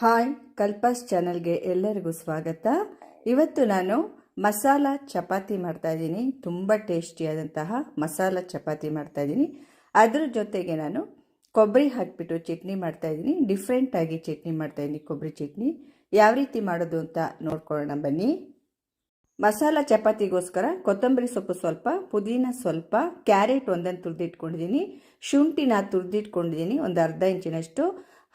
Hi, ಕಲ್ಪಾಸ್ ಚಾನಲ್ಗೆ ಎಲ್ಲರಿಗೂ ಸ್ವಾಗತ. ಇವತ್ತು ನಾನು ಮಸಾಲ ಚಪಾತಿ ಮಾಡ್ತಾ ಇದ್ದೀನಿ. ತುಂಬ ಟೇಸ್ಟಿಯಾದಂತಹ ಮಸಾಲ ಚಪಾತಿ ಮಾಡ್ತಾ ಇದ್ದೀನಿ. ಅದ್ರ ಜೊತೆಗೆ ನಾನು ಕೊಬ್ಬರಿ ಹಾಕಿಬಿಟ್ಟು ಚಟ್ನಿ ಮಾಡ್ತಾ ಇದ್ದೀನಿ. ಡಿಫ್ರೆಂಟಾಗಿ ಚಟ್ನಿ ಮಾಡ್ತಾ ಇದ್ದೀನಿ, ಕೊಬ್ಬರಿ ಚಟ್ನಿ. ಯಾವ ರೀತಿ ಮಾಡೋದು ಅಂತ ನೋಡ್ಕೊಳ್ಳೋಣ, ಬನ್ನಿ. ಮಸಾಲ ಚಪಾತಿಗೋಸ್ಕರ ಕೊತ್ತಂಬರಿ ಸೊಪ್ಪು ಸ್ವಲ್ಪ, ಪುದೀನ ಸ್ವಲ್ಪ, ಕ್ಯಾರೆಟ್ ಒಂದನ್ನು ತುರಿದಿಟ್ಕೊಂಡಿದ್ದೀನಿ. ಶುಂಠಿನ ತುರಿದಿಟ್ಕೊಂಡಿದ್ದೀನಿ, ಒಂದು ಅರ್ಧ ಇಂಚಿನಷ್ಟು.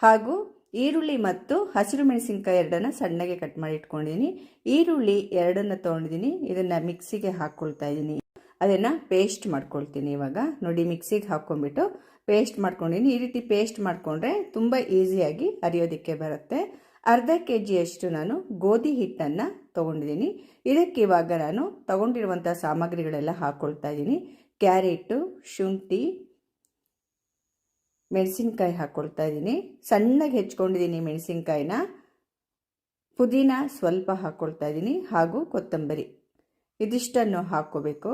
ಹಾಗೂ ಈರುಳ್ಳಿ ಮತ್ತು ಹಸಿರು ಮೆಣಸಿನ್ಕಾಯಿ ಎರಡನ್ನು ಸಣ್ಣಗೆ ಕಟ್ ಮಾಡಿ ಇಟ್ಕೊಂಡಿದ್ದೀನಿ ಈರುಳ್ಳಿ ಎರಡನ್ನು ತೊಗೊಂಡಿದ್ದೀನಿ ಇದನ್ನು ಮಿಕ್ಸಿಗೆ ಹಾಕ್ಕೊಳ್ತಾ ಇದ್ದೀನಿ ಅದನ್ನು ಪೇಸ್ಟ್ ಮಾಡ್ಕೊಳ್ತೀನಿ ಇವಾಗ. ನೋಡಿ, ಮಿಕ್ಸಿಗೆ ಹಾಕ್ಕೊಂಡ್ಬಿಟ್ಟು ಪೇಸ್ಟ್ ಮಾಡ್ಕೊಂಡಿದ್ದೀನಿ ಈ ರೀತಿ ಪೇಸ್ಟ್ ಮಾಡಿಕೊಂಡ್ರೆ ತುಂಬ ಈಸಿಯಾಗಿ ಅರಿಯೋದಕ್ಕೆ ಬರುತ್ತೆ. ಅರ್ಧ ಕೆ ಜಿಯಷ್ಟು ನಾನು ಗೋಧಿ ಹಿಟ್ಟನ್ನು ತೊಗೊಂಡಿದ್ದೀನಿ ಇದಕ್ಕೆ ಇವಾಗ ನಾನು ತಗೊಂಡಿರುವಂಥ ಸಾಮಗ್ರಿಗಳೆಲ್ಲ ಹಾಕ್ಕೊಳ್ತಾ ಇದ್ದೀನಿ ಕ್ಯಾರೆಟು, ಶುಂಠಿ ಮೆಣಸಿನ್ಕಾಯಿ ಹಾಕ್ಕೊಳ್ತಾ ಇದ್ದೀನಿ. ಸಣ್ಣಗೆ ಹೆಚ್ಕೊಂಡಿದ್ದೀನಿ ಮೆಣಸಿನ್ಕಾಯಿನ. ಪುದೀನ ಸ್ವಲ್ಪ ಹಾಕ್ಕೊಳ್ತಾ ಇದ್ದೀನಿ ಹಾಗೂ ಕೊತ್ತಂಬರಿ. ಇದಿಷ್ಟನ್ನು ಹಾಕ್ಕೋಬೇಕು.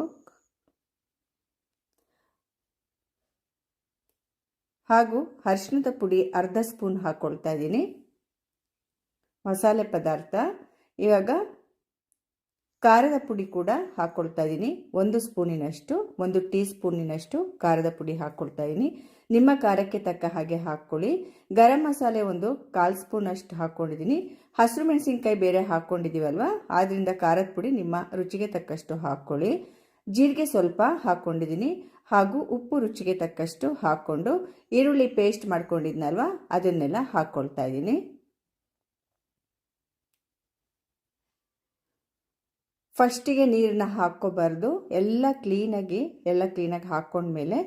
ಹಾಗೂ ಅರಿಶಿಣದ ಪುಡಿ ಅರ್ಧ ಸ್ಪೂನ್ ಹಾಕ್ಕೊಳ್ತಾ ಇದ್ದೀನಿ. ಮಸಾಲೆ ಪದಾರ್ಥ. ಇವಾಗ ಖಾರದ ಪುಡಿ ಕೂಡ ಹಾಕ್ಕೊಳ್ತಾ ಇದ್ದೀನಿ ಒಂದು ಸ್ಪೂನಿನಷ್ಟು, ಒಂದು ಟೀ ಸ್ಪೂನಿನಷ್ಟು ಖಾರದ ಪುಡಿ ಹಾಕ್ಕೊಳ್ತಾ ಇದ್ದೀನಿ ನಿಮ್ಮ ಖಾರಕ್ಕೆ ತಕ್ಕ ಹಾಗೆ ಹಾಕ್ಕೊಳ್ಳಿ. ಗರಂ ಮಸಾಲೆ ಒಂದು ಕಾಲು ಸ್ಪೂನ್ ಅಷ್ಟು ಹಾಕ್ಕೊಂಡಿದ್ದೀನಿ ಹಸಿರು ಮೆಣಸಿನ್ಕಾಯಿ ಬೇರೆ ಹಾಕ್ಕೊಂಡಿದ್ದೀವಲ್ವ ಆದ್ದರಿಂದ ಖಾರದ ಪುಡಿ ನಿಮ್ಮ ರುಚಿಗೆ ತಕ್ಕಷ್ಟು ಹಾಕ್ಕೊಳ್ಳಿ. ಜೀರಿಗೆ ಸ್ವಲ್ಪ ಹಾಕ್ಕೊಂಡಿದ್ದೀನಿ ಹಾಗೂ ಉಪ್ಪು ರುಚಿಗೆ ತಕ್ಕಷ್ಟು ಹಾಕ್ಕೊಂಡು ಈರುಳ್ಳಿ ಪೇಸ್ಟ್ ಮಾಡ್ಕೊಂಡಿದ್ನಲ್ವ? ಅದನ್ನೆಲ್ಲ ಹಾಕ್ಕೊಳ್ತಾ ಇದ್ದೀನಿ ಫಸ್ಟಿಗೆ ನೀರನ್ನ ಹಾಕ್ಕೋಬಾರ್ದು. ಎಲ್ಲ ಕ್ಲೀನಾಗಿ ಎಲ್ಲ ಕ್ಲೀನಾಗಿ ಹಾಕ್ಕೊಂಡ್ಮೇಲೆ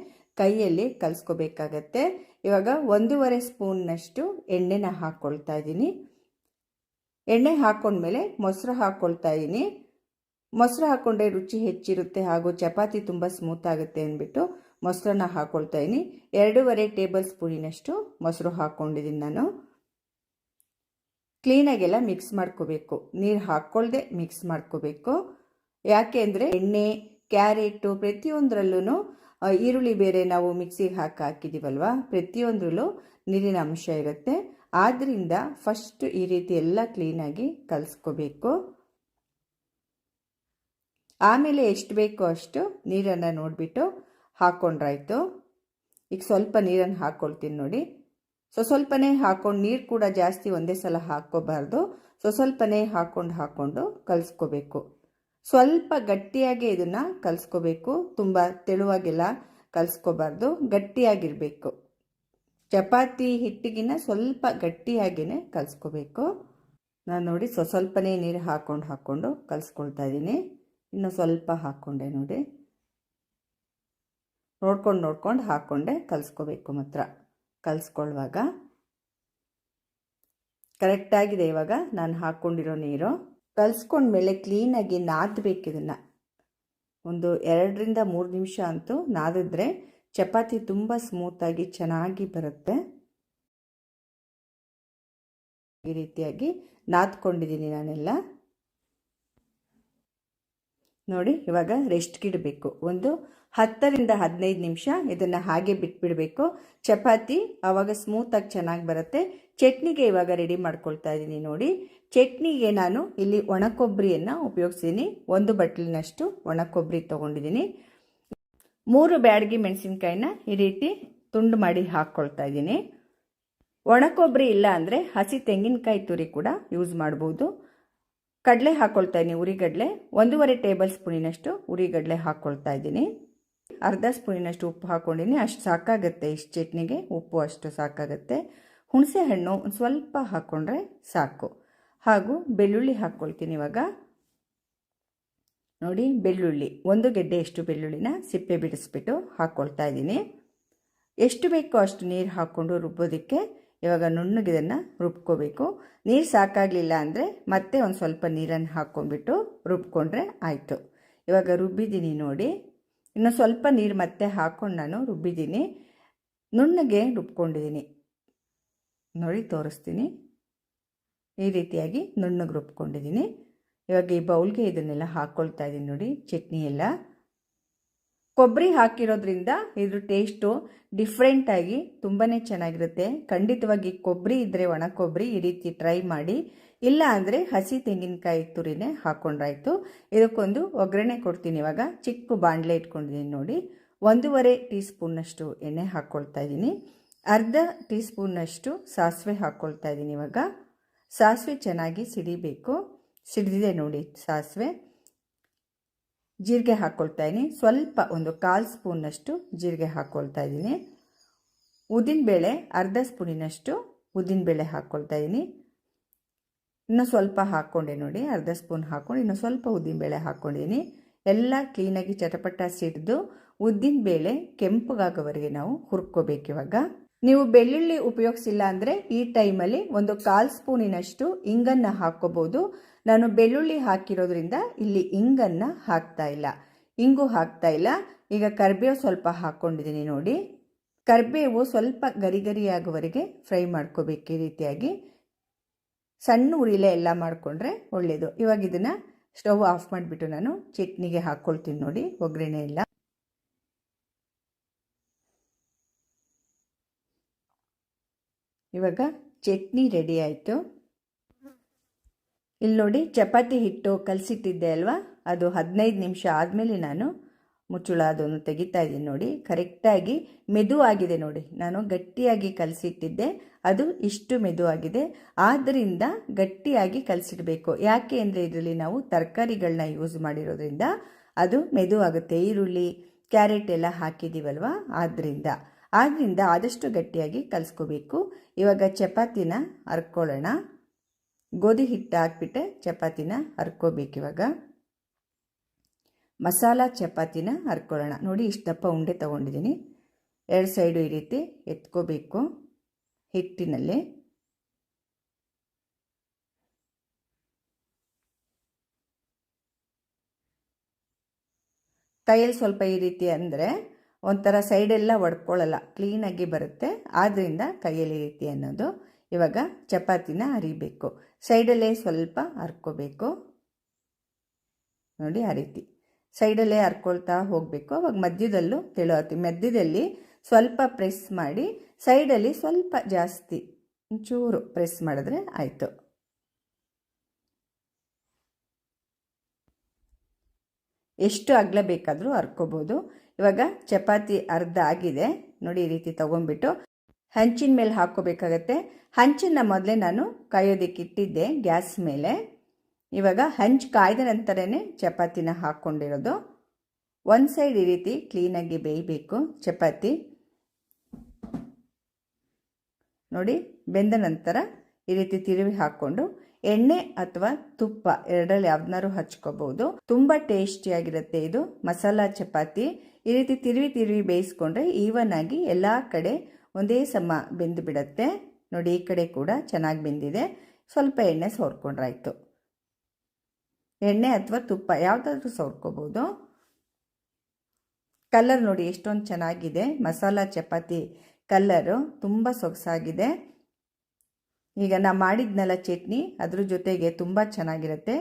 ಕೈಯಲ್ಲಿ ಕಲಿಸ್ಕೋಬೇಕಾಗತ್ತೆ. ಇವಾಗ ಒಂದೂವರೆ ಸ್ಪೂನ್ನಷ್ಟು ಎಣ್ಣೆನ ಹಾಕ್ಕೊಳ್ತಾ ಇದ್ದೀನಿ. ಎಣ್ಣೆ ಹಾಕ್ಕೊಂಡ್ಮೇಲೆ ಮೊಸರು ಹಾಕ್ಕೊಳ್ತಾ ಇದ್ದೀನಿ. ಮೊಸರು ಹಾಕ್ಕೊಂಡ್ರೆ ರುಚಿ ಹೆಚ್ಚಿರುತ್ತೆ ಹಾಗೂ ಚಪಾತಿ ತುಂಬ ಸ್ಮೂತ್ ಆಗುತ್ತೆ ಅಂದ್ಬಿಟ್ಟು ಮೊಸರನ್ನ ಹಾಕ್ಕೊಳ್ತಾ ಇದ್ದೀನಿ. ಎರಡೂವರೆ ಟೇಬಲ್ ಸ್ಪೂನಿನಷ್ಟು ಮೊಸರು ಹಾಕ್ಕೊಂಡಿದ್ದೀನಿ ನಾನು. ಕ್ಲೀನಾಗೆಲ್ಲ ಮಿಕ್ಸ್ ಮಾಡ್ಕೋಬೇಕು. ನೀರು ಹಾಕ್ಕೊಳ್ದೆ ಮಿಕ್ಸ್ ಮಾಡ್ಕೋಬೇಕು. ಯಾಕೆ ಅಂದರೆ ಎಣ್ಣೆ, ಕ್ಯಾರೆಟು ಪ್ರತಿಯೊಂದರಲ್ಲೂ ಈರುಳ್ಳಿ ಬೇರೆ ನಾವು ಮಿಕ್ಸಿಗೆ ಹಾಕಿ ಹಾಕಿದ್ದೀವಲ್ವ ಪ್ರತಿಯೊಂದರಲ್ಲೂ ನೀರಿನ ಅಂಶ ಇರುತ್ತೆ. ಆದ್ದರಿಂದ ಫಸ್ಟ್ ಈ ರೀತಿ ಎಲ್ಲ ಕ್ಲೀನಾಗಿ ಕಲಿಸ್ಕೋಬೇಕು. ಆಮೇಲೆ ಎಷ್ಟು ಬೇಕೋ ಅಷ್ಟು ನೀರನ್ನು ನೋಡಿಬಿಟ್ಟು ಹಾಕ್ಕೊಂಡ್ರಾಯ್ತು ಈಗ ಸ್ವಲ್ಪ ನೀರನ್ನು ಹಾಕ್ಕೊಳ್ತೀನಿ ನೋಡಿ. ಸೊ ಸ್ವಲ್ಪನೇ ಹಾಕ್ಕೊಂಡು ನೀರು ಕೂಡ ಜಾಸ್ತಿ ಒಂದೇ ಸಲ ಹಾಕ್ಕೋಬಾರ್ದು. ಸೊ ಸ್ವಲ್ಪನೇ ಹಾಕ್ಕೊಂಡು ಹಾಕ್ಕೊಂಡು ಕಲಿಸ್ಕೋಬೇಕು. ಸ್ವಲ್ಪ ಗಟ್ಟಿಯಾಗಿ ಇದನ್ನು ಕಲಿಸ್ಕೋಬೇಕು. ತುಂಬ ತೆಳುವಾಗೆಲ್ಲ ಕಲಿಸ್ಕೋಬಾರ್ದು. ಗಟ್ಟಿಯಾಗಿರಬೇಕು. ಚಪಾತಿ ಹಿಟ್ಟಿಗಿನ ಸ್ವಲ್ಪ ಗಟ್ಟಿಯಾಗಿಯೇ ಕಲಿಸ್ಕೋಬೇಕು. ನಾನು ನೋಡಿ ಸೊ ಸ್ವಲ್ಪನೇ ನೀರು ಹಾಕ್ಕೊಂಡು ಹಾಕ್ಕೊಂಡು ಕಲಿಸ್ಕೊಳ್ತಾ ಇದ್ದೀನಿ. ಇನ್ನು ಸ್ವಲ್ಪ ಹಾಕ್ಕೊಂಡೆ ನೋಡಿ. ನೋಡ್ಕೊಂಡು ನೋಡ್ಕೊಂಡು ಹಾಕ್ಕೊಂಡೆ ಕಲಿಸ್ಕೋಬೇಕು ಮಾತ್ರ. ಕಲಿಸ್ಕೊಳ್ಳುವಾಗ ಕರೆಕ್ಟಾಗಿದೆ ಇವಾಗ. ನಾನು ಹಾಕ್ಕೊಂಡಿರೋ ನೀರು. ಕಲಿಸ್ಕೊಂಡ್ಮೇಲೆ ಕ್ಲೀನಾಗಿ ನಾದಬೇಕು ಇದನ್ನು. ಒಂದು ಎರಡರಿಂದ ಮೂರು ನಿಮಿಷ ಅಂತೂ ನಾದಿದ್ರೆ ಚಪಾತಿ ತುಂಬ ಸ್ಮೂತಾಗಿ ಚೆನ್ನಾಗಿ ಬರುತ್ತೆ. ಈ ರೀತಿಯಾಗಿ ನಾದ್ಕೊಂಡಿದ್ದೀನಿ ನಾನೆಲ್ಲ. ನೋಡಿ, ಇವಾಗ ರೆಸ್ಟ್ಗಿಡಬೇಕು ಒಂದು ಹತ್ತರಿಂದ ಹದಿನೈದು ನಿಮಿಷ ಇದನ್ನು ಹಾಗೆ ಬಿಟ್ಬಿಡಬೇಕು. ಚಪಾತಿ ಆವಾಗ ಸ್ಮೂತಾಗಿ ಚೆನ್ನಾಗಿ ಬರುತ್ತೆ. ಚಟ್ನಿಗೆ ಇವಾಗ ರೆಡಿ ಮಾಡ್ಕೊಳ್ತಾ ಇದ್ದೀನಿ ನೋಡಿ. ಚಟ್ನಿಗೆ ನಾನು ಇಲ್ಲಿ ಒಣಕೊಬ್ಬರಿಯನ್ನು ಉಪಯೋಗಿಸಿದ್ದೀನಿ ಒಂದು ಬಟ್ಲಿನಷ್ಟು ಒಣಕೊಬ್ಬರಿ ತೊಗೊಂಡಿದ್ದೀನಿ ಮೂರು ಬ್ಯಾಡಗಿ ಮೆಣಸಿನ್ಕಾಯಿನ ಈ ರೀತಿ ತುಂಡು ಮಾಡಿ ಹಾಕ್ಕೊಳ್ತಾ ಇದ್ದೀನಿ ಒಣಕೊಬ್ಬರಿ ಇಲ್ಲ ಅಂದರೆ ಹಸಿ ತೆಂಗಿನಕಾಯಿ ತುರಿ ಕೂಡ ಯೂಸ್ ಮಾಡ್ಬೋದು. ಕಡಲೆ ಹಾಕ್ಕೊಳ್ತಾ ಇದ್ದೀನಿ ಉರಿಗಡಲೆ. ಒಂದೂವರೆ ಟೇಬಲ್ ಸ್ಪೂನಿನಷ್ಟು ಉರಿಗಡಲೆ ಹಾಕ್ಕೊಳ್ತಾ ಇದ್ದೀನಿ. ಅರ್ಧ ಸ್ಪೂನಿನಷ್ಟು ಉಪ್ಪು ಹಾಕ್ಕೊಂಡಿನಿ ಅಷ್ಟು ಸಾಕಾಗುತ್ತೆ ಇಷ್ಟು ಚಟ್ನಿಗೆ. ಉಪ್ಪು ಅಷ್ಟು ಸಾಕಾಗುತ್ತೆ. ಹುಣಸೆ ಹಣ್ಣು ಸ್ವಲ್ಪ ಹಾಕ್ಕೊಂಡ್ರೆ ಸಾಕು. ಹಾಗೂ ಬೆಳ್ಳುಳ್ಳಿ ಹಾಕ್ಕೊಳ್ತೀನಿ ಇವಾಗ. ನೋಡಿ, ಬೆಳ್ಳುಳ್ಳಿ. ಒಂದು ಗೆಡ್ಡೆಯಷ್ಟು ಬೆಳ್ಳುಳ್ಳಿನ ಸಿಪ್ಪೆ ಬಿಡಿಸ್ಬಿಟ್ಟು ಹಾಕ್ಕೊಳ್ತಾ ಇದ್ದೀನಿ. ಎಷ್ಟು ಬೇಕೋ ಅಷ್ಟು ನೀರು ಹಾಕ್ಕೊಂಡು ರುಬ್ಬೋದಕ್ಕೆ ಇವಾಗ ನುಣ್ಣಗಿದನ್ನು ರುಬ್ಕೋಬೇಕು. ನೀರು ಸಾಕಾಗಲಿಲ್ಲ ಅಂದರೆ ಮತ್ತೆ ಒಂದು ಸ್ವಲ್ಪ ನೀರನ್ನು ಹಾಕ್ಕೊಂಡ್ಬಿಟ್ಟು ರುಬ್ಕೊಂಡ್ರೆ ಆಯಿತು. ಇವಾಗ ರುಬ್ಬಿದ್ದೀನಿ ನೋಡಿ. ಇನ್ನು ಸ್ವಲ್ಪ ನೀರು ಮತ್ತೆ ಹಾಕ್ಕೊಂಡು ನಾನು ರುಬ್ಬಿದ್ದೀನಿ. ನುಣ್ಣಗೆ ರುಬ್ಕೊಂಡಿದ್ದೀನಿ. ನೋಡಿ, ತೋರಿಸ್ತೀನಿ. ಈ ರೀತಿಯಾಗಿ ನುಣ್ಣಗೆ ರುಬ್ಕೊಂಡಿದ್ದೀನಿ. ಇವಾಗ ಈ ಬೌಲ್ಗೆ ಇದನ್ನೆಲ್ಲ ಹಾಕ್ಕೊಳ್ತಾ ಇದ್ದೀನಿ ನೋಡಿ ಚಟ್ನಿ ಎಲ್ಲ ಕೊಬ್ಬರಿ ಹಾಕಿರೋದ್ರಿಂದ ಇದ್ರ ಟೇಸ್ಟು ಡಿಫ್ರೆಂಟಾಗಿ ತುಂಬಾ ಚೆನ್ನಾಗಿರುತ್ತೆ. ಖಂಡಿತವಾಗಿ ಕೊಬ್ಬರಿ ಇದ್ದರೆ ಒಣ ಕೊಬ್ಬರಿ ಈ ರೀತಿ ಟ್ರೈ ಮಾಡಿ. ಇಲ್ಲ ಅಂದರೆ ಹಸಿ ತೆಂಗಿನಕಾಯಿ ತುರಿನೇ ಹಾಕ್ಕೊಂಡ್ರಾಯ್ತು ಇದಕ್ಕೊಂದು ಒಗ್ಗರಣೆ ಕೊಡ್ತೀನಿ ಇವಾಗ. ಚಿಕ್ಕ ಬಾಣಲೆ ಇಟ್ಕೊಂಡಿದ್ದೀನಿ ನೋಡಿ. ಒಂದೂವರೆ ಟೀ ಸ್ಪೂನ್ನಷ್ಟು ಎಣ್ಣೆ ಹಾಕ್ಕೊಳ್ತಾ ಇದ್ದೀನಿ ಅರ್ಧ ಟೀ ಸ್ಪೂನ್ನಷ್ಟು ಸಾಸಿವೆ ಹಾಕ್ಕೊಳ್ತಾ ಇದ್ದೀನಿ ಇವಾಗ. ಸಾಸಿವೆ ಚೆನ್ನಾಗಿ ಸಿಡಿಬೇಕು. ಸಿಡಿದಿದೆ ನೋಡಿ ಸಾಸಿವೆ. ಜೀರಿಗೆ ಹಾಕ್ಕೊಳ್ತಾ ಇದ್ದೀನಿ ಸ್ವಲ್ಪ ಒಂದು ಕಾಲು ಸ್ಪೂನ್ನಷ್ಟು ಜೀರಿಗೆ ಹಾಕ್ಕೊಳ್ತಾ ಇದ್ದೀನಿ ಉದ್ದಿನಬೇಳೆ ಅರ್ಧ ಸ್ಪೂನಿನಷ್ಟು ಉದ್ದಿನಬೇಳೆ ಹಾಕ್ಕೊಳ್ತಾ ಇದ್ದೀನಿ ಇನ್ನೂ ಸ್ವಲ್ಪ ಹಾಕ್ಕೊಂಡೆ ನೋಡಿ, ಅರ್ಧ ಸ್ಪೂನ್ ಹಾಕ್ಕೊಂಡು ಇನ್ನೂ ಸ್ವಲ್ಪ ಉದ್ದಿನಬೇಳೆ ಹಾಕ್ಕೊಂಡಿದ್ದೀನಿ ಎಲ್ಲ ಕ್ಲೀನಾಗಿ ಚಟಪಟ ಸಿಡಿದು ಉದ್ದಿನಬೇಳೆ ಕೆಂಪಗಾಗೋವರೆಗೆ ನಾವು ಹುರ್ಕೋಬೇಕು ಇವಾಗ. ನೀವು ಬೆಳ್ಳುಳ್ಳಿ ಉಪಯೋಗಿಸಿಲ್ಲ ಅಂದರೆ ಈ ಟೈಮಲ್ಲಿ ಒಂದು ಕಾಲ್ ಸ್ಪೂನಿನಷ್ಟು ಇಂಗನ್ನು ಹಾಕ್ಕೋಬೋದು. ನಾನು ಬೆಳ್ಳುಳ್ಳಿ ಹಾಕಿರೋದ್ರಿಂದ ಇಲ್ಲಿ ಇಂಗನ್ನು ಹಾಕ್ತಾ ಇಲ್ಲ. ಇಂಗು ಹಾಕ್ತಾ ಇಲ್ಲ. ಈಗ ಕರಿಬೇವು ಸ್ವಲ್ಪ ಹಾಕ್ಕೊಂಡಿದ್ದೀನಿ ನೋಡಿ. ಕರಿಬೇವು ಸ್ವಲ್ಪ ಗರಿ ಗರಿಯಾಗುವವರೆಗೆ ಫ್ರೈ ಮಾಡ್ಕೋಬೇಕು ಈ ರೀತಿಯಾಗಿ. ಸಣ್ಣ ಉರಿಲೆ ಎಲ್ಲ ಮಾಡಿಕೊಂಡ್ರೆ ಒಳ್ಳೆಯದು ಇವಾಗ ಇದನ್ನು ಸ್ಟವ್ ಆಫ್ ಮಾಡಿಬಿಟ್ಟು ನಾನು ಚಟ್ನಿಗೆ ಹಾಕ್ಕೊಳ್ತೀನಿ ನೋಡಿ. ಒಗ್ಗರಣೆ ಎಲ್ಲ ಇವಾಗ ಚಟ್ನಿ ರೆಡಿ ಆಯಿತು. ಇಲ್ಲಿ ನೋಡಿ ಚಪಾತಿ ಹಿಟ್ಟು ಕಲಸಿಟ್ಟಿದ್ದೆ ಅಲ್ವಾ? ಅದು ಹದಿನೈದು ನಿಮಿಷ ಆದಮೇಲೆ ನಾನು ಮುಚ್ಚುಳ ಅದನ್ನು ತೆಗಿತಾ ಇದ್ದೀನಿ ನೋಡಿ. ಕರೆಕ್ಟಾಗಿ ಮೆದು ಆಗಿದೆ ನೋಡಿ. ನಾನು ಗಟ್ಟಿಯಾಗಿ ಕಲಸಿಟ್ಟಿದ್ದೆ. ಅದು ಇಷ್ಟು ಮೆದು ಆಗಿದೆ. ಆದ್ದರಿಂದ ಗಟ್ಟಿಯಾಗಿ ಕಲಸಿಡಬೇಕು. ಯಾಕೆ ಅಂದರೆ ಇದರಲ್ಲಿ ನಾವು ತರಕಾರಿಗಳನ್ನ ಯೂಸ್ ಮಾಡಿರೋದ್ರಿಂದ ಅದು ಮೆದು ಆಗುತ್ತೆ. ಈರುಳ್ಳಿ, ಕ್ಯಾರೆಟ್ ಎಲ್ಲ ಹಾಕಿದ್ದೀವಲ್ವಾ? ಆದ್ದರಿಂದ ಆದ್ದರಿಂದ ಆದಷ್ಟು ಗಟ್ಟಿಯಾಗಿ ಕಲಿಸ್ಕೋಬೇಕು. ಇವಾಗ ಚಪಾತಿನ ಹರ್ಕೊಳ್ಳೋಣ. ಗೋಧಿ ಹಿಟ್ಟು ಹಾಕ್ಬಿಟ್ಟೆ ಚಪಾತಿನ ಹರ್ಕೋಬೇಕು ಇವಾಗ. ಮಸಾಲ ಚಪಾತಿನ ಹರ್ಕೊಳ್ಳೋಣ. ನೋಡಿ ಇಷ್ಟಪ್ಪ ಉಂಡೆ ತೊಗೊಂಡಿದ್ದೀನಿ. ಎರಡು ಸೈಡು ಈ ರೀತಿ ಎತ್ಕೋಬೇಕು ಹಿಟ್ಟಿನಲ್ಲಿ. ಕೈಯಲ್ಲಿ ಸ್ವಲ್ಪ ಈ ರೀತಿ ಅಂದರೆ ಒಂಥರ ಸೈಡೆಲ್ಲ ಒಡ್ಕೊಳ್ಳಲ್ಲ ಕ್ಲೀನಾಗಿ ಬರುತ್ತೆ. ಆದ್ದರಿಂದ ಕೈಯಲ್ಲಿ ರೀತಿ ಅನ್ನೋದು ಇವಾಗ ಚಪಾತಿನ ಅರಿಬೇಕು. ಸೈಡಲ್ಲೇ ಸ್ವಲ್ಪ ಹರ್ಕೋಬೇಕು ನೋಡಿ ಆ ರೀತಿ. ಸೈಡಲ್ಲೇ ಹರ್ಕೊಳ್ತಾ ಹೋಗಬೇಕು. ಅವಾಗ ಮಧ್ಯದಲ್ಲೂ ತೆಳುವತ್ತಿ ಮಧ್ಯದಲ್ಲಿ ಸ್ವಲ್ಪ ಪ್ರೆಸ್ ಮಾಡಿ ಸೈಡಲ್ಲಿ ಸ್ವಲ್ಪ ಜಾಸ್ತಿ ಒಂಚೂರು ಪ್ರೆಸ್ ಮಾಡಿದ್ರೆ ಆಯಿತು. ಎಷ್ಟು ಅಗಲ ಬೇಕಾದರೂ ಹರ್ಕೋಬೋದು ಇವಾಗ ಚಪಾತಿ ಅರ್ಧ ಆಗಿದೆ. ನೋಡಿ, ಈ ರೀತಿ ತೊಗೊಂಡ್ಬಿಟ್ಟು ಹಂಚಿನ ಮೇಲೆ ಹಾಕ್ಕೋಬೇಕಾಗತ್ತೆ. ಹಂಚನ್ನ ಮೊದಲೇ ನಾನು ಕಾಯೋದಕ್ಕೆ ಇಟ್ಟಿದ್ದೆ ಗ್ಯಾಸ್ ಮೇಲೆ. ಇವಾಗ ಹಂಚು ಕಾಯ್ದ ನಂತರನೇ ಚಪಾತಿನ ಹಾಕ್ಕೊಂಡಿರೋದು. ಒಂದು ಸೈಡ್ ಈ ರೀತಿ ಕ್ಲೀನಾಗಿ ಬೇಯಬೇಕು ಚಪಾತಿ. ನೋಡಿ, ಬೆಂದ ನಂತರ ಈ ರೀತಿ ತಿರುವಿ ಹಾಕ್ಕೊಂಡು ಎಣ್ಣೆ ಅಥವಾ ತುಪ್ಪ ಎರಡರಲ್ಲಿ ಯಾವ್ದನ್ನಾರು ಹಚ್ಕೋಬಹುದು ತುಂಬ ಟೇಸ್ಟಿಯಾಗಿರುತ್ತೆ ಇದು. ಮಸಾಲ ಚಪಾತಿ. ಈ ರೀತಿ ತಿರುವಿ ತಿರುವಿ ಬೇಯಿಸ್ಕೊಂಡ್ರೆ ಈವನ್ ಆಗಿ ಎಲ್ಲ ಕಡೆ ಒಂದೇ ಸಮ ಬೆಂದು ಬಿಡತ್ತೆ ನೋಡಿ, ಈ ಕಡೆ ಕೂಡ ಚೆನ್ನಾಗಿ ಬೆಂದಿದೆ. ಸ್ವಲ್ಪ ಎಣ್ಣೆ ಸೋರ್ಕೊಂಡ್ರಾಯ್ತು. ಎಣ್ಣೆ ಅಥವಾ ತುಪ್ಪ ಯಾವುದಾದ್ರೂ ಸೋರ್ಕೋಬಹುದು ಕಲರ್ ನೋಡಿ, ಎಷ್ಟೊಂದು ಚೆನ್ನಾಗಿದೆ. ಮಸಾಲ ಚಪಾತಿ ಕಲ್ಲರು ತುಂಬ ಸೊಗಸಾಗಿದೆ. ಈಗ ನಾ ಮಾಡಿದ್ನಲ್ಲ ಚಟ್ನಿ, ಅದ್ರ ಜೊತೆಗೆ ತುಂಬ ಚೆನ್ನಾಗಿರುತ್ತೆ.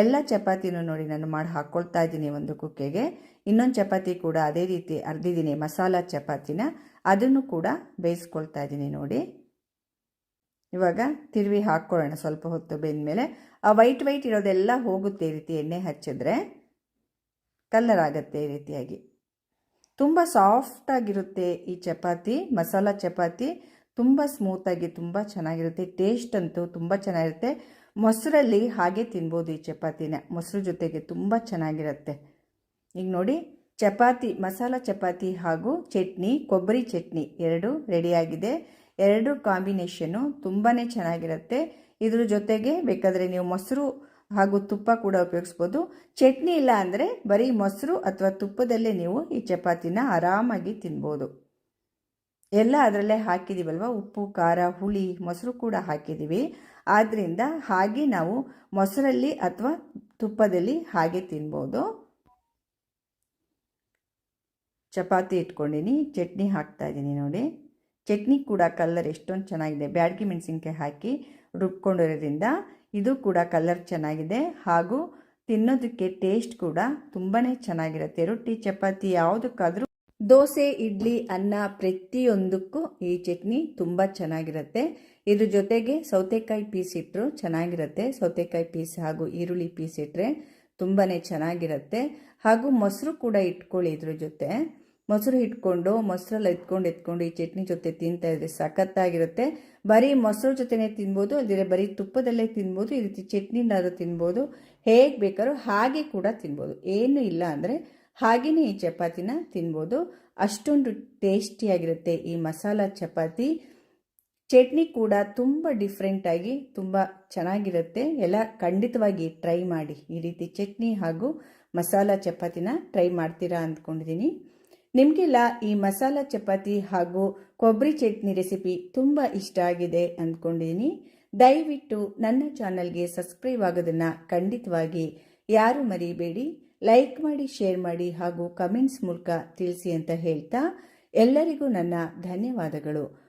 ಎಲ್ಲ ಚಪಾತಿನೂ ನೋಡಿ ನಾನು ಮಾಡಿ ಹಾಕ್ಕೊಳ್ತಾ ಇದ್ದೀನಿ ಒಂದು ಕುಕ್ಕೆಗೆ. ಇನ್ನೊಂದು ಚಪಾತಿ ಕೂಡ ಅದೇ ರೀತಿ ಅರ್ದಿದ್ದೀನಿ ಮಸಾಲ ಚಪಾತಿನ, ಅದನ್ನು ಕೂಡ ಬೇಯಿಸ್ಕೊಳ್ತಾ ಇದ್ದೀನಿ ನೋಡಿ. ಇವಾಗ ತಿರುವಿ ಹಾಕ್ಕೊಳ್ಳೋಣ ಸ್ವಲ್ಪ ಹೊತ್ತು ಬೆಂದಮೇಲೆ. ಆ ವೈಟ್ ವೈಟ್ ಇರೋದೆಲ್ಲ ಹೋಗುತ್ತೆ ಈ ರೀತಿ ಎಣ್ಣೆ ಹಚ್ಚಿದ್ರೆ. ಕಲ್ಲರ್ ಆಗುತ್ತೆ ಈ ರೀತಿಯಾಗಿ. ತುಂಬ ಸಾಫ್ಟಾಗಿರುತ್ತೆ ಈ ಚಪಾತಿ, ಮಸಾಲ ಚಪಾತಿ. ತುಂಬ ಸ್ಮೂತಾಗಿ ತುಂಬ ಚೆನ್ನಾಗಿರುತ್ತೆ ಟೇಸ್ಟ್ ಅಂತೂ ತುಂಬ ಚೆನ್ನಾಗಿರುತ್ತೆ. ಮೊಸರಲ್ಲಿ ಹಾಗೆ ತಿನ್ಬೋದು ಈ ಚಪಾತಿನ. ಮೊಸರು ಜೊತೆಗೆ ತುಂಬ ಚೆನ್ನಾಗಿರುತ್ತೆ. ಈಗ ನೋಡಿ, ಚಪಾತಿ, ಮಸಾಲ ಚಪಾತಿ ಹಾಗೂ ಚಟ್ನಿ, ಕೊಬ್ಬರಿ ಚಟ್ನಿ ಎರಡು ರೆಡಿಯಾಗಿದೆ ಎರಡು ಕಾಂಬಿನೇಷನ್ನು ತುಂಬಾ ಚೆನ್ನಾಗಿರುತ್ತೆ. ಇದ್ರ ಜೊತೆಗೆ ಬೇಕಾದರೆ ನೀವು ಮೊಸರು ಹಾಗೂ ತುಪ್ಪ ಕೂಡ ಉಪಯೋಗಿಸ್ಬೋದು. ಚಟ್ನಿ ಇಲ್ಲ ಅಂದರೆ ಬರೀ ಮೊಸರು ಅಥವಾ ತುಪ್ಪದಲ್ಲೇ ನೀವು ಈ ಚಪಾತಿನ ಆರಾಮಾಗಿ ತಿನ್ಬೋದು. ಎಲ್ಲ ಅದರಲ್ಲೇ ಹಾಕಿದ್ದೀವಲ್ವ ಉಪ್ಪು, ಖಾರ, ಹುಳಿ, ಮೊಸರು ಕೂಡ ಹಾಕಿದ್ದೀವಿ ಆದ್ದರಿಂದ ಹಾಗೆ ನಾವು ಮೊಸರಲ್ಲಿ ಅಥವಾ ತುಪ್ಪದಲ್ಲಿ ಹಾಗೆ ತಿನ್ಬೋದು. ಚಪಾತಿ ಇಟ್ಕೊಂಡಿನಿ, ಚಟ್ನಿ ಹಾಕ್ತಾ ಇದ್ದೀನಿ ನೋಡಿ. ಚಟ್ನಿ ಕೂಡ ಕಲರ್ ಎಷ್ಟೊಂದು ಚೆನ್ನಾಗಿದೆ. ಬ್ಯಾಡಗಿ ಮೆಣಸಿನ್ಕಾಯಿ ಹಾಕಿ ರುಬ್ಕೊಂಡಿರೋದ್ರಿಂದ ಇದು ಕೂಡ ಕಲರ್ ಚೆನ್ನಾಗಿದೆ. ಹಾಗೂ ತಿನ್ನೋದಕ್ಕೆ ಟೇಸ್ಟ್ ಕೂಡ ತುಂಬಾ ಚೆನ್ನಾಗಿರುತ್ತೆ. ರೊಟ್ಟಿ, ಚಪಾತಿ ಯಾವುದಕ್ಕಾದರೂ ದೋಸೆ, ಇಡ್ಲಿ, ಅನ್ನ ಪ್ರತಿಯೊಂದಕ್ಕೂ ಈ ಚಟ್ನಿ ತುಂಬ ಚೆನ್ನಾಗಿರುತ್ತೆ. ಇದ್ರ ಜೊತೆಗೆ ಸೌತೆಕಾಯಿ ಪೀಸ್ ಇಟ್ಟರು ಚೆನ್ನಾಗಿರುತ್ತೆ. ಸೌತೆಕಾಯಿ ಪೀಸ್ ಹಾಗೂ ಈರುಳ್ಳಿ ಪೀಸ್ ಇಟ್ಟರೆ ತುಂಬಾ ಚೆನ್ನಾಗಿರುತ್ತೆ. ಹಾಗೂ ಮೊಸರು ಕೂಡ ಇಟ್ಕೊಳ್ಳಿ ಇದ್ರ ಜೊತೆ. ಮೊಸರು ಇಟ್ಕೊಂಡು, ಮೊಸರಲ್ಲಿ ಎತ್ಕೊಂಡು ಎತ್ಕೊಂಡು ಈ ಚಟ್ನಿ ಜೊತೆ ತಿಂತಾ ಇದ್ರೆ ಸಖತ್ತಾಗಿರುತ್ತೆ. ಬರೀ ಮೊಸರು ಜೊತೆನೇ ತಿನ್ಬೋದು ಅಲ್ಲದೆ ಬರೀ ತುಪ್ಪದಲ್ಲೇ ತಿನ್ಬೋದು, ಈ ರೀತಿ ಚಟ್ನಿನಾದ್ರು ತಿನ್ಬೋದು, ಹೇಗೆ ಬೇಕಾದ್ರೂ ಹಾಗೆ ಕೂಡ ತಿನ್ಬೋದು. ಏನು ಇಲ್ಲ ಅಂದರೆ ಹಾಗೆಯೇ ಈ ಚಪಾತಿನ ತಿನ್ಬೋದು. ಅಷ್ಟೊಂದು ಟೇಸ್ಟಿಯಾಗಿರುತ್ತೆ ಈ ಮಸಾಲ ಚಪಾತಿ. ಚಟ್ನಿ ಕೂಡ ತುಂಬ ಡಿಫ್ರೆಂಟಾಗಿ ತುಂಬ ಚೆನ್ನಾಗಿರುತ್ತೆ. ಎಲ್ಲ ಖಂಡಿತವಾಗಿ ಟ್ರೈ ಮಾಡಿ. ಈ ರೀತಿ ಚಟ್ನಿ ಹಾಗೂ ಮಸಾಲ ಚಪಾತಿನ ಟ್ರೈ ಮಾಡ್ತೀರಾ ಅಂದ್ಕೊಂಡಿದ್ದೀನಿ ನಿಮಗೆಲ್ಲ ಈ ಮಸಾಲ ಚಪಾತಿ ಹಾಗೂ ಕೊಬ್ಬರಿ ಚಟ್ನಿ ರೆಸಿಪಿ ತುಂಬ ಇಷ್ಟ ಆಗಿದೆ ಅಂದ್ಕೊಂಡಿದ್ದೀನಿ ದಯವಿಟ್ಟು ನನ್ನ ಚಾನಲ್ಗೆ ಸಬ್ಸ್ಕ್ರೈಬ್ ಆಗೋದನ್ನು ಖಂಡಿತವಾಗಿ ಯಾರು ಮರಿಬೇಡಿ. ಲೈಕ್ ಮಾಡಿ ಶೇರ್ ಮಾಡಿ ಹಾಗೂ ಕಮೆಂಟ್ಸ್ ಮೂಲಕ ತಿಳಿಸಿ ಅಂತ ಹೇಳ್ತಾ ಎಲ್ಲರಿಗೂ ನನ್ನ ಧನ್ಯವಾದಗಳು.